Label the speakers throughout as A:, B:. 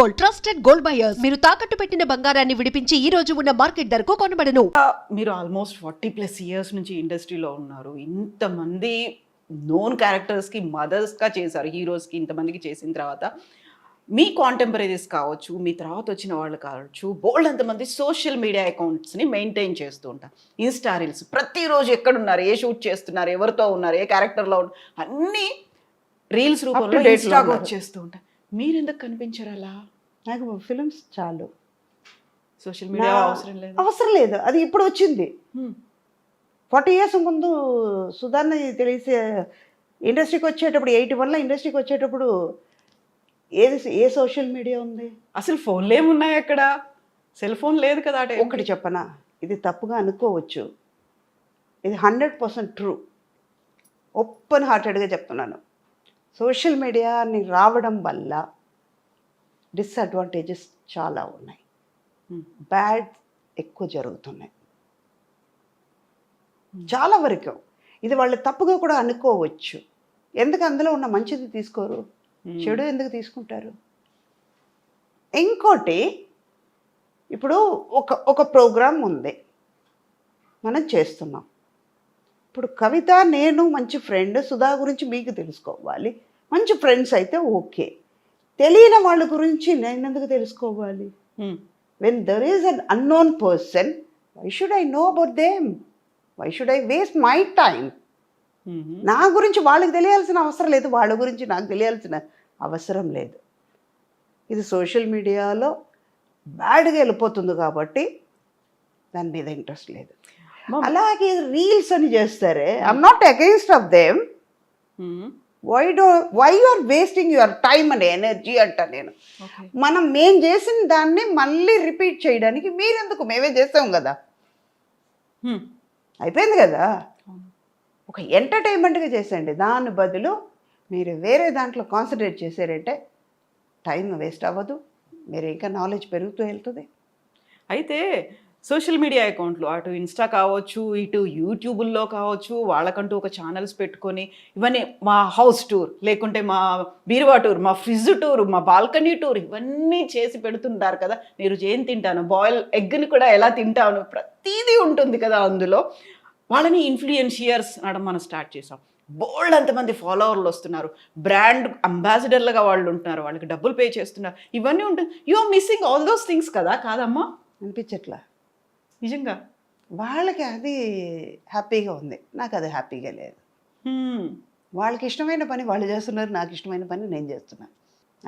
A: Gold trusted gold buyers. మీరు తాకట్టు పెట్టిన బంగారాన్ని విడిపించి ఈ రోజు ఉన్న మార్కెట్ ధరకు కొనబడను.
B: మీరు ఆల్మోస్ట్ ఫార్టీ ప్లస్ ఇయర్స్ నుంచి ఇండస్ట్రీలో ఉన్నారు. ఇంతమంది నోన్ క్యారెక్టర్స్కి మదర్స్గా చేశారు హీరోస్కి ఇంతమందికి చేసిన తర్వాత. మీ కాంటెంపరీస్ కావచ్చు మీ తర్వాత వచ్చిన వాళ్ళు కావచ్చు బోల్డ్ అంతమంది సోషల్ మీడియా అకౌంట్స్ని మెయింటైన్ చేస్తూ ఉంటారు. ఇన్స్టా రీల్స్ ప్రతిరోజు ఎక్కడున్నారు ఏ షూట్ చేస్తున్నారు ఎవరితో ఉన్నారు ఏ క్యారెక్టర్లో ఉన్నారు అన్నీ రీల్స్ రూపంలో ఇన్స్టాగా. వచ్చేస్తూ ఉంటారు. మీరు ఎందుకు కనిపించరు అలా?
C: నాకు ఫిల్మ్స్ చాలు.
B: సోషల్ మీడియా అవసరం లేదు.
C: అవసరం లేదు. అది ఇప్పుడు వచ్చింది. ఫార్టీ ఇయర్స్ ముందు సుధాన్ని తెలిసే ఇండస్ట్రీకి వచ్చేటప్పుడు ఎయిటీ వన్లో ఇండస్ట్రీకి వచ్చేటప్పుడు ఏది ఏ సోషల్ మీడియా ఉంది?
B: అసలు ఫోన్లు ఏమున్నాయి అక్కడ? సెల్ ఫోన్ లేదు కదా అటే
C: ఒకటి చెప్పనా? ఇది తప్పుగా అనుకోవచ్చు. ఇది హండ్రెడ్ పర్సెంట్ ట్రూ. ఓపెన్ హార్టెడ్గా చెప్తున్నాను. సోషల్ మీడియాని రావడం వల్ల డిసడ్వాంటేజెస్ చాలా ఉన్నాయి. బ్యాడ్ ఎక్కువ జరుగుతున్నాయి. చాలా వరకు ఇది వాళ్ళు తప్పుగా కూడా అనుకోవచ్చు. ఎందుకు అందులో ఉన్న మంచిది తీసుకోరు. చెడు ఎందుకు తీసుకుంటారు? ఇంకోటి ఇప్పుడు ఒక ఒక ప్రోగ్రాం ఉంది. మనం చేస్తున్నాం. ఇప్పుడు కవిత నేను మంచి ఫ్రెండ్ సుధా గురించి మీకు తెలుసుకోవాలి. మంచి ఫ్రెండ్స్ అయితే ఓకే. తెలియని వాళ్ళ గురించి నేను ఎందుకు తెలుసుకోవాలి. When there is an unknown person why should I know about them why should I waste my time. నా గురించి వాళ్ళకి తెలియాల్సిన అవసరం లేదు. వాళ్ళ గురించి నాకు తెలియాల్సిన అవసరం లేదు. ఇది సోషల్ మీడియాలో బ్యాడ్గా వెళ్ళిపోతుంది కాబట్టి దాని మీద ఇంట్రెస్ట్ లేదు. అలాగే రీల్స్ అని చేస్తారే. I'm not against of them. Why do why you are wasting your time and energy అంట నేను. మనం మేం చేసిన దాన్ని మళ్ళీ రిపీట్ చేయడానికి మీరెందుకు? మేమే చేస్తాం కదా. అయిపోయింది కదా. ఒక ఎంటర్టైన్మెంట్గా చేసేయండి. దాని బదులు మీరు వేరే దాంట్లో కాన్సన్ట్రేట్ చేశారంటే టైం వేస్ట్ అవ్వదు. మీరు ఇంకా నాలెడ్జ్ పెరుగుతూ వెళ్తుంది.
B: అయితే సోషల్ మీడియా అకౌంట్లు అటు ఇన్స్టా కావచ్చు ఇటు యూట్యూబుల్లో కావచ్చు వాళ్ళకంటూ ఒక ఛానల్స్ పెట్టుకొని ఇవన్నీ మా హౌస్ టూర్ లేకుంటే మా బీరువా టూర్ మా ఫ్రిడ్జ్ టూర్ మా బాల్కనీ టూర్ ఇవన్నీ చేసి పెడుతుంటారు కదా. నేను ఏం తింటాను? బాయిల్ ఎగ్ని కూడా ఎలా తింటాను? ప్రతిదీ ఉంటుంది కదా అందులో. వాళ్ళని ఇన్ఫ్లుయెన్షియర్స్ అనడం మనం స్టార్ట్ చేసాం. బోల్డ్ అంతమంది ఫాలోవర్లు వస్తున్నారు. బ్రాండ్ అంబాసిడర్లుగా వాళ్ళు ఉంటున్నారు. వాళ్ళకి డబ్బులు పే చేస్తున్నారు. ఇవన్నీ ఉంటుంది you are missing all those things కదా? కాదమ్మా?
C: అనిపించట్లా.
B: నిజంగా
C: వాళ్ళకి అది హ్యాపీగా ఉంది. నాకు అది హ్యాపీగా లేదు. వాళ్ళకి ఇష్టమైన పని వాళ్ళు చేస్తున్నారు నాకు ఇష్టమైన పని నేను చేస్తున్నాను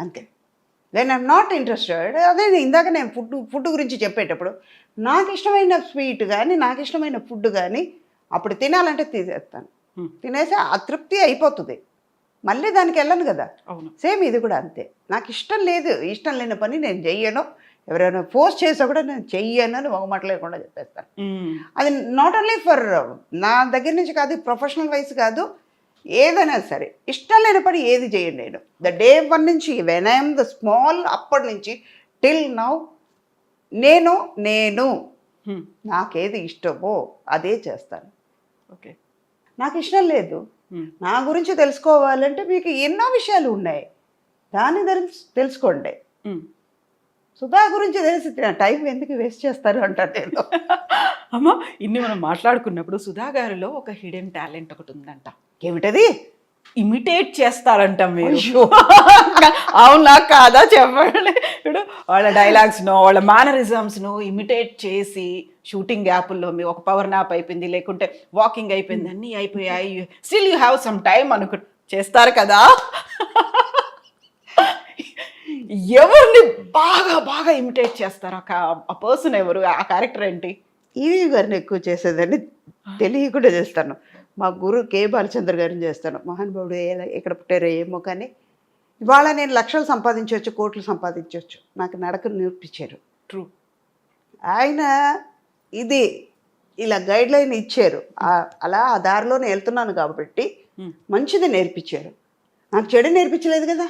C: అంతే. వెన్ ఐఎమ్ నాట్ ఇంట్రెస్టెడ్ అదే నేను ఇందాక నేను ఫుడ్ ఫుడ్ గురించి చెప్పేటప్పుడు నాకు ఇష్టమైన స్వీట్ కానీ నాకు ఇష్టమైన ఫుడ్ కానీ అప్పుడు తినాలంటే తీసేస్తాను. తినేసి అతృప్తి అయిపోతుంది. మళ్ళీ దానికి వెళ్ళను కదా.
B: అవును.
C: సేమ్ ఇది కూడా అంతే. నాకు ఇష్టం లేదు ఇష్టం లేని పని నేను చెయ్యను. ఎవరైనా ఫోర్స్ చేసా కూడా నేను చెయ్యను అని ఒక మాట లేకుండా చెప్పేస్తాను. అది నాట్ ఓన్లీ ఫర్ నా దగ్గర నుంచి కాదు ప్రొఫెషనల్ వైస్ కాదు ఏదైనా సరే ఇష్టం లేని పని ఏది చేయను నేను ద డే వన్ నుంచి వెన్ ఐఎమ్ ద స్మాల్ అప్పటి నుంచి టిల్ నౌ నేను నేను
B: హ్మ్.
C: నాకేది ఇష్టమో అదే చేస్తాను
B: ఓకే
C: నాకు ఇష్టం లేదు
B: హ్మ్.
C: నా గురించి తెలుసుకోవాలంటే మీకు ఎన్నో విషయాలు ఉన్నాయి దాని గురించి తెలుసుకోండి
B: హ్మ్.
C: సుధా గురించి తెలిసి. టైం ఎందుకు వేస్ట్ చేస్తారు అంటారు నేను.
B: అమ్మ ఇన్ని మనం మాట్లాడుకున్నప్పుడు సుధా గారిలో ఒక హిడెన్ టాలెంట్ ఒకటి ఉందంట.
C: ఏమిటది?
B: ఇమిటేట్ చేస్తారంట మీరు. అవునా కాదా చెప్పండి. ఇప్పుడు వాళ్ళ డైలాగ్స్ను వాళ్ళ మేనరిజమ్స్ను ఇమిటేట్ చేసి షూటింగ్ గ్యాపుల్లో మీ ఒక పవర్ నాప్ అయిపోయింది లేకుంటే వాకింగ్ అయిపోయింది అన్నీ అయిపోయాయి. Still you have some time అనుకు చేస్తారు కదా. ఎవరిని బాగా బాగా ఇమిటేట్ చేస్తారు? ఆ పర్సన్ ఎవరు? ఆ క్యారెక్టర్ ఏంటి?
C: ఈవీ గారిని ఎక్కువ చేసేదని తెలియకుండా చేస్తాను. మా గురు కే బాలచంద్ర గారిని చేస్తాను. మహానుభావుడు ఎక్కడ పుట్టారో ఏమో కానీ ఇవాళ నేను లక్షలు సంపాదించవచ్చు కోట్లు సంపాదించవచ్చు. నాకు నడక నేర్పించారు.
B: ట్రూ.
C: ఆయన ఇది ఇలా గైడ్ లైన్ ఇచ్చారు అలా ఆ దారిలోనే వెళ్తున్నాను కాబట్టి. మంచిది నేర్పించారు. నాకు చెడు నేర్పించలేదు కదా?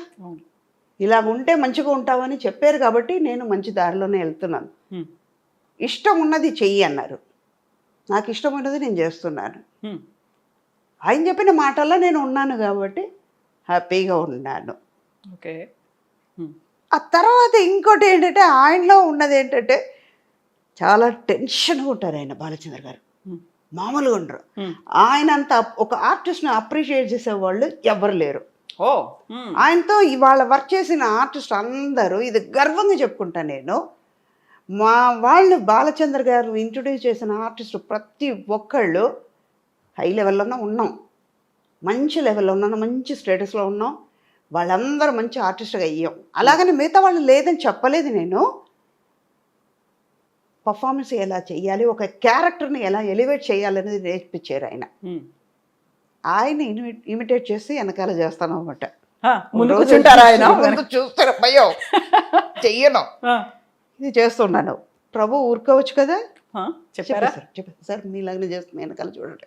B: అవును
C: ఇలా ఉంటే మంచిగా ఉంటావని చెప్పారు కాబట్టి నేను మంచి దారిలోనే వెళ్తున్నాను. ఇష్టం ఉన్నది చెయ్యి అన్నారు నాకు ఇష్టం ఉన్నది నేను చేస్తున్నాను. ఆయన చెప్పిన మాటల్లో నేను ఉన్నాను కాబట్టి హ్యాపీగా ఉన్నాను
B: ఓకే.
C: ఆ తర్వాత ఇంకోటి ఏంటంటే ఆయనలో ఉన్నది ఏంటంటే చాలా టెన్షన్గా ఉంటారు ఆయన బాలచంద్ర గారు. మామూలుగా ఉండరు. ఆయన అంత ఒక ఆర్టిస్ట్ని అప్రిషియేట్ చేసేవాళ్ళు ఎవరు లేరు
B: ఓ.
C: ఆయనతో ఇవాళ వర్క్ చేసిన ఆర్టిస్ట్ అందరూ ఇది గర్వంగా చెప్పుకుంటా నేను. మా వాళ్ళు బాలచంద్ర గారు ఇంట్రొడ్యూస్ చేసిన ఆర్టిస్ట్ ప్రతి ఒక్కళ్ళు హై లెవెల్లోనే ఉన్నాం. మంచి లెవెల్లో ఉన్నాం మంచి స్టేటస్లో ఉన్నాం. వాళ్ళందరూ మంచి ఆర్టిస్ట్గా అయ్యాం. అలాగని మిగతా వాళ్ళు లేదని చెప్పలేదు నేను. పర్ఫార్మెన్స్ ఎలా చేయాలి ఒక క్యారెక్టర్ని ఎలా ఎలివేట్ చేయాలనేది నేర్పించారు ఆయన. ఆయన ఇమిటేట్ చేసి వెనకాల చేస్తాను అనమాట
B: ఆ, ముందు కూర్చుంటారా ఆయన?
C: ముందు చూస్తారు? భయం చెయ్యను. ఇది చేస్తున్నాను. ప్రభు ఊరుకోవచ్చు కదా?
B: చెప్పారా?
C: చెప్పారు సార్ మీలాగనే చేస్తుంది వెనకాల చూడండి.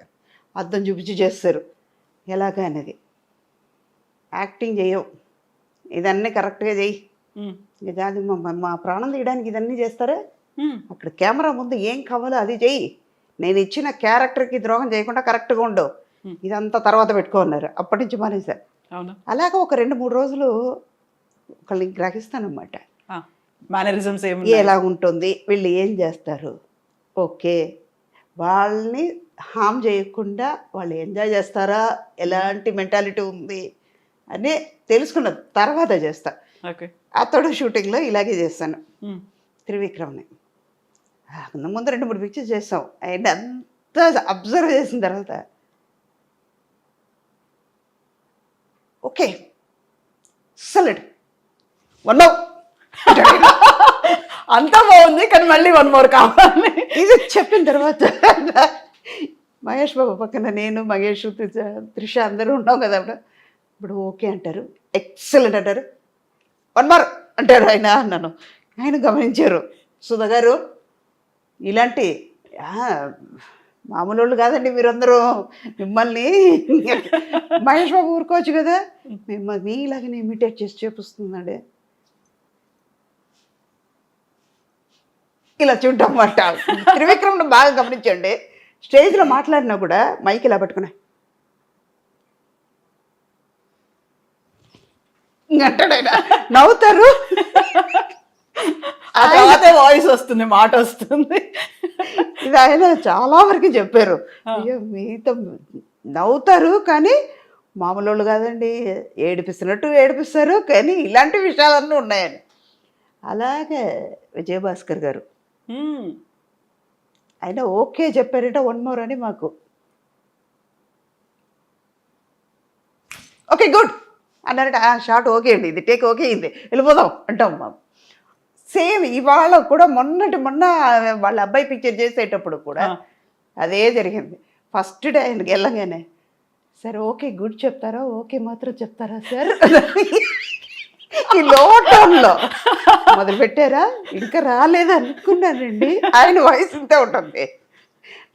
C: అద్దం చూపించి చేస్తారు. ఎలాగా అనేది? యాక్టింగ్ చేయం. ఇదన్నీ కరెక్ట్గా చెయ్యి అది మా- మా ప్రాణం తీయడానికి ఇదన్నీ చేస్తారా. అక్కడ కెమెరా ముందు ఏం కావాలో అది చెయ్యి నేను ఇచ్చిన క్యారెక్టర్కి ద్రోహం చేయకుండా కరెక్ట్గా ఉండు.
B: Hmm.
C: ఇదంతా తర్వాత పెట్టుకోన్నారు. అప్పటి నుంచి మానేశారు. అలాగే ఒక రెండు మూడు రోజులు ఒకళ్ళని గ్రహిస్తానమాట
B: మేనరిజమ్స్
C: ఎలా ఉంటుంది? వీళ్ళు ఏం చేస్తారు? ఓకే. వాళ్ళని హామ్ చేయకుండా వాళ్ళు ఎంజాయ్ చేస్తారా? ఎలాంటి మెంటాలిటీ ఉంది? అని తెలుసుకున్న తర్వాత చేస్తా. అతడు షూటింగ్లో ఇలాగే చేస్తాను. త్రివిక్రమ్ని. ముందు రెండు మూడు పిక్చర్స్ చేస్తాం. ఆయన అంతా అబ్జర్వ్ చేసిన తర్వాత ఓకే సలడ్ వన్
B: అంతా బాగుంది కానీ మళ్ళీ వన్ మోర్ కావాలి.
C: ఇది చెప్పిన తర్వాత మహేష్ బాబు పక్కన నేను మహేష్ త్రిష త్రిష అందరూ ఉన్నాం కదా అప్పుడు. ఇప్పుడు ఓకే అంటారు. ఎక్సలెంట్ అంటారు. వన్ మోర్ అంటారు ఆయన అన్నాను. ఆయన గమనించారు. సుధా గారు ఇలాంటి మామూలు వాళ్ళు కాదండి మీరందరూ. మిమ్మల్ని మహేష్ బాబు ఊరుకోవచ్చు కదా. మిమ్మల్ని ఇలాగనే ఇమిటేట్ చేసి చూపిస్తున్నాడే. ఇలా చూడటమాట త్రివిక్రమ్ను బాగా గమనించండి. స్టేజ్లో మాట్లాడినా కూడా మైక్ ఇలా పట్టుకున్నా అంటాడైనా. నవ్వుతారు.
B: వాయిస్ వస్తుంది మాట వస్తుంది.
C: ఇది ఆయన చాలా వరకు చెప్పారు. అయ్యో మీతో నవ్వుతారు కానీ మామూలు వాళ్ళు కాదండి. ఏడిపిస్తున్నట్టు ఏడిపిస్తారు కానీ ఇలాంటి విషయాలన్నీ ఉన్నాయని అలాగే విజయభాస్కర్ గారు. ఆయన ఓకే చెప్పారంటే వన్ మోర్ అని మాకు. Okay good. అన్నారంటే ఆ షార్ట్ ఓకే అండి. ఇది టేక్ ఓకే అయింది. వెళ్ళిపోదాం అంటాం మా సేమ్ ఇవాళ కూడా మొన్నటి మొన్న వాళ్ళ అబ్బాయి పిక్చర్ చేసేటప్పుడు కూడా. అదే జరిగింది. ఫస్ట్ డే ఆయనకి వెళ్ళగానే సార్ ఓకే గుడ్ చెప్తారా? ఓకే మాత్రం చెప్తారా సార్ ఈ లో టోన్లో మొదలు పెట్టారా? ఇంకా రాలేదు అనుకున్నానండి. ఆయన వాయిస్ ఇంతే ఉంటుంది.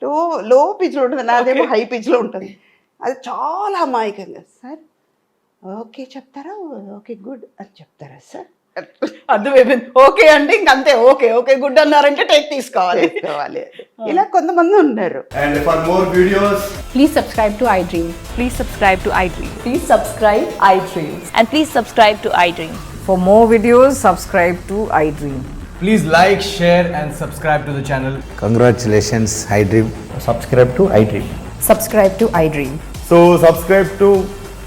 C: లో లో పిచ్లో ఉంటుంది నాదేమో హై పిచ్లో ఉంటుంది. అది చాలా అమాయకంగా సార్ ఓకే చెప్తారా? ఓకే గుడ్ అని చెప్తారా సార్
B: అర్థమైపోయింది ఓకే అంటే ఇంకంతే ఓకే ఓకే గుడ్ అన్నారంటే టేక్ తీసుకోవాలి
C: చేసుకోవాలి ఇలా కొంతమంది ఉన్నారు
D: And for more videos,
E: Please subscribe to iDream.
F: Please subscribe to iDream.
E: Please subscribe iDreams.
F: And please subscribe to iDream.
G: For more videos, subscribe to iDream.
D: please like, share, and subscribe to the channel.
H: Congratulations, iDream.
I: subscribe to iDream.
G: Subscribe to iDream.
I: So subscribe to iDream Media.
J: I